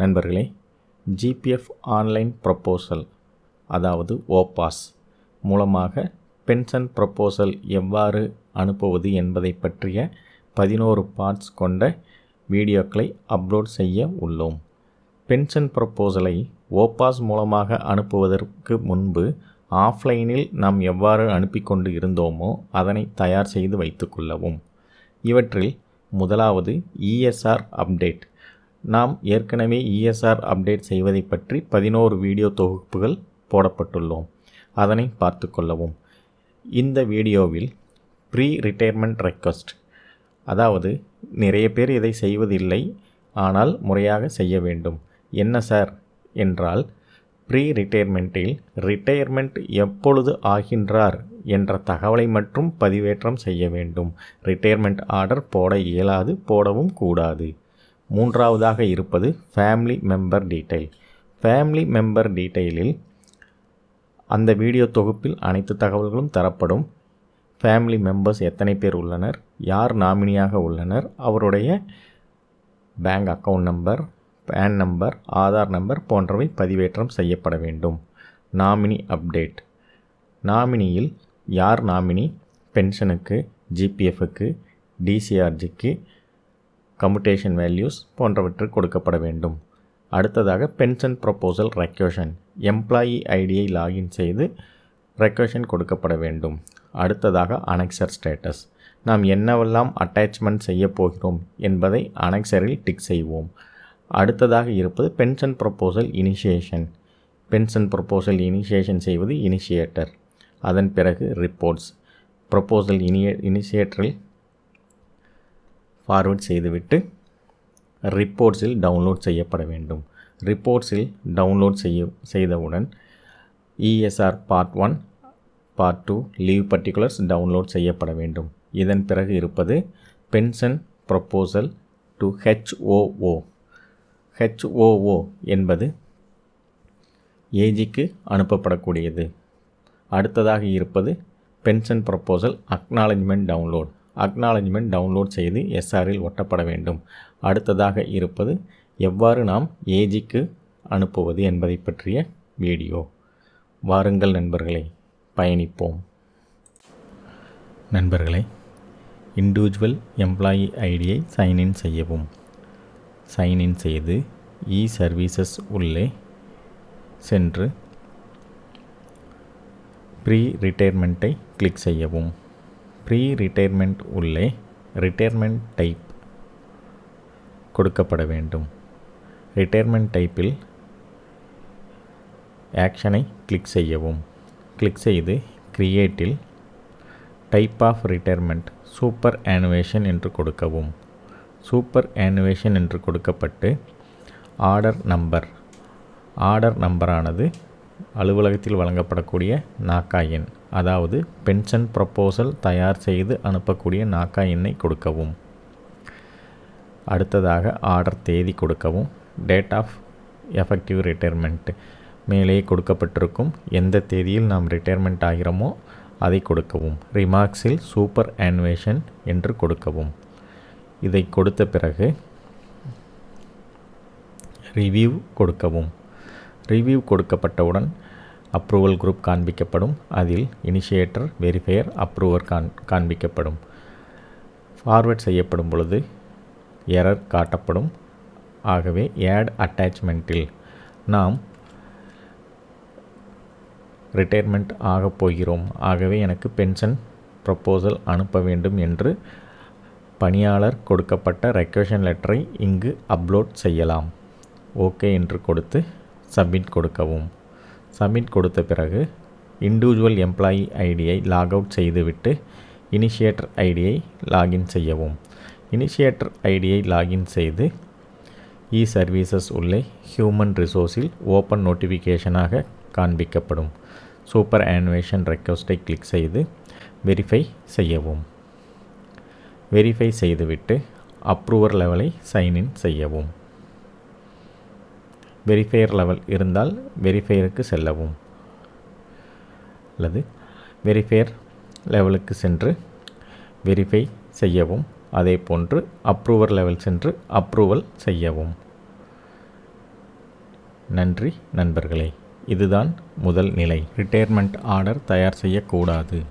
நண்பர்களே GPF online proposal அதாவது ஓபாஸ் மூலமாக பென்ஷன் ப்ரப்போசல் எவ்வாறு அனுப்புவது என்பதை பற்றிய பதினோரு பார்ட்ஸ் கொண்ட வீடியோக்களை அப்லோட் செய்ய உள்ளோம். பென்ஷன் ப்ரப்போசலை ஓபாஸ் மூலமாக அனுப்புவதற்கு முன்பு ஆஃப்லைனில் நாம் எவ்வாறு அனுப்பி கொண்டு இருந்தோமோ அதனை தயார் செய்து வைத்துக்கொள்ளவும் இவற்றில் முதலாவது இஎஸ்ஆர் அப்டேட் நாம் ஏற்கனவே இஎஸ்ஆர் அப்டேட் செய்வதை பற்றி பதினோரு வீடியோ தொகுப்புகள் போடப்பட்டுள்ளோம். அதனை பார்த்து கொள்ளவும். இந்த வீடியோவில் ப்ரீ ரிட்டையர்மெண்ட் ரெக்வஸ்ட் அதாவது நிறைய பேர் இதை செய்வதில்லை ஆனால் முறையாக செய்ய வேண்டும். என்ன சார் என்றால் ப்ரீ ரிட்டையர்மெண்ட்டில் ரிட்டையர்மெண்ட் எப்பொழுது ஆகின்றார் என்ற தகவலை மட்டும் பதிவேற்றம் செய்ய வேண்டும். ரிட்டையர்மெண்ட் ஆர்டர் போட இயலாது போடவும் கூடாது. மூன்றாவதாக இருப்பது family member detail family member டீட்டெயிலில் அந்த வீடியோ தொகுப்பில் அனைத்து தகவல்களும் தரப்படும். ஃபேமிலி மெம்பர்ஸ் எத்தனை பேர் உள்ளனர்? யார் நாமினியாக உள்ளனர்? அவருடைய bank account number pan number Aadhaar number போன்றவை பதிவேற்றம் செய்யப்பட வேண்டும். நாமினி அப்டேட் நாமினியில் யார் நாமினி பென்ஷனுக்கு ஜிபிஎஃப்க்கு டிசிஆர்ஜிக்கு கம்யூட்டேஷன் வேல்யூஸ் போன்றவற்றுக்கு கொடுக்கப்பட வேண்டும். அடுத்ததாக பென்ஷன் ப்ரொப்போசல் ரெக்யூஷன் எம்ப்ளாயி ஐடியை லாகின் செய்து ரெக்யூஷன் கொடுக்கப்பட வேண்டும். அடுத்ததாக அனெக்சர் ஸ்டேட்டஸ் நாம் என்னவெல்லாம் அட்டாச்மெண்ட் செய்ய போகிறோம் என்பதை அனெக்சரில் டிக் செய்வோம். அடுத்ததாக இருப்பது pension proposal initiation pension proposal initiation செய்வது இனிஷியேட்டர் அதன் பிறகு ரிப்போர்ட்ஸ் ப்ரொப்போசல் இனிய இனிஷியேட்டரில் ஃபார்வர்ட் செய்துவிட்டு ரிப்போர்ட்ஸில் டவுன்லோட் செய்யப்பட வேண்டும். ரிப்போர்ட்ஸில் டவுன்லோட் செய்ய செய்தவுடன் ESR part one part two leave particulars download செய்யப்பட வேண்டும். இதன் பிறகு இருப்பது pension proposal to HOO HOO என்பது ஏஜிக்கு அனுப்பப்படக்கூடியது. அடுத்ததாக இருப்பது pension proposal acknowledgement download acknowledgement download செய்து எஸ்ஆரில் ஒட்டப்பட வேண்டும். அடுத்ததாக இருப்பது எவ்வாறு நாம் ஏஜிக்கு அனுப்புவது என்பதை பற்றிய வீடியோ. வாருங்கள் நண்பர்களே பயணிப்போம். நண்பர்களே இண்டிவிஜுவல் எம்ப்ளாயி ஐடியை சைன்இன் செய்யவும். சைன்இன் செய்து இ சர்வீசஸ் உள்ளே சென்று ப்ரீ ரிட்டையர்மெண்ட்டை கிளிக் செய்யவும். ப்ரீ ரிட்டையர்மெண்ட் உள்ளே ரிட்டையர்மெண்ட் டைப் கொடுக்கப்பட வேண்டும். ரிட்டையர்மெண்ட் டைப்பில் ஆக்ஷனை கிளிக் செய்யவும். கிளிக் செய்து கிரியேட்டில் type of retirement superannuation என்று கொடுக்கவும். சூப்பர் ஆனுவேஷன் என்று கொடுக்கப்பட்டு ஆர்டர் நம்பர் ஆர்டர் நம்பரானது அலுவலகத்தில் வழங்கப்படக்கூடிய நாக்கா எண். அதாவது பென்ஷன் ப்ரப்போசல் தயார் செய்து அனுப்பக்கூடிய நாக்கா எண்ணை கொடுக்கவும். அடுத்ததாக ஆர்டர் தேதி கொடுக்கவும். டேட் ஆஃப் எஃபெக்டிவ் ரிட்டையர்மெண்ட் மேலே கொடுக்கப்பட்டிருக்கும். எந்த தேதியில் நாம் ரிட்டையர்மெண்ட் ஆகிறோமோ அதை கொடுக்கவும். ரிமார்க்ஸில் சூப்பர் ஆன்வேஷன் என்று கொடுக்கவும். இதை கொடுத்த பிறகு ரிவ்யூ கொடுக்கவும். ரிவ்யூ கொடுக்கப்பட்டவுடன் அப்ரூவல் குரூப் காண்பிக்கப்படும். அதில் இனிஷியேட்டர் வெரிஃபையர் அப்ரூவர் காண் காண்பிக்கப்படும். ஃபார்வர்ட் செய்யப்படும் பொழுது எரர் காட்டப்படும். ஆகவே ஆட் அட்டாச்மெண்ட்டில் நாம் ரிட்டையர்மெண்ட் ஆகப் போகிறோம். ஆகவே எனக்கு பென்ஷன் ப்ரப்போசல் அனுப்ப வேண்டும் என்று பணியாளர் கொடுக்கப்பட்ட ரெக்வஷன் லெட்டரை இங்கு அப்லோட் செய்யலாம். ஓகே என்று கொடுத்து சப்மிட் கொடுக்கவும். சப்மிட் கொடுத்த பிறகு இண்டிவிஜுவல் எம்ப்ளாயி ஐடியை லாக் அவுட் செய்துவிட்டு இனிஷியேட்டர் ஐடியை லாகின் செய்யவும். இனிஷியேட்டர் ஐடியை லாகின் செய்து இ சர்வீசஸ் உள்ளே ஹியூமன் ரிசோர்ஸில் ஓப்பன் நோட்டிஃபிகேஷனாக காண்பிக்கப்படும். சூப்பர் ஆனுவேஷன் ரெக்வஸ்ட்டை கிளிக் செய்து வெரிஃபை செய்யவும். வெரிஃபை செய்துவிட்டு அப்ரூவர் லெவலை சைன்இன் செய்யவும். வெரிஃபையர் லெவல் இருந்தால் வெரிஃபையருக்கு செல்லவும். அல்லது வெரிஃபையர் லெவலுக்கு சென்று வெரிஃபை செய்யவும். அதே போன்று அப்ரூவர் லெவல் சென்று அப்ரூவல் செய்யவும். நன்றி நண்பர்களே. இதுதான் முதல் நிலை. ரிட்டையர்மெண்ட் ஆர்டர் தயார் செய்யக்கூடாது.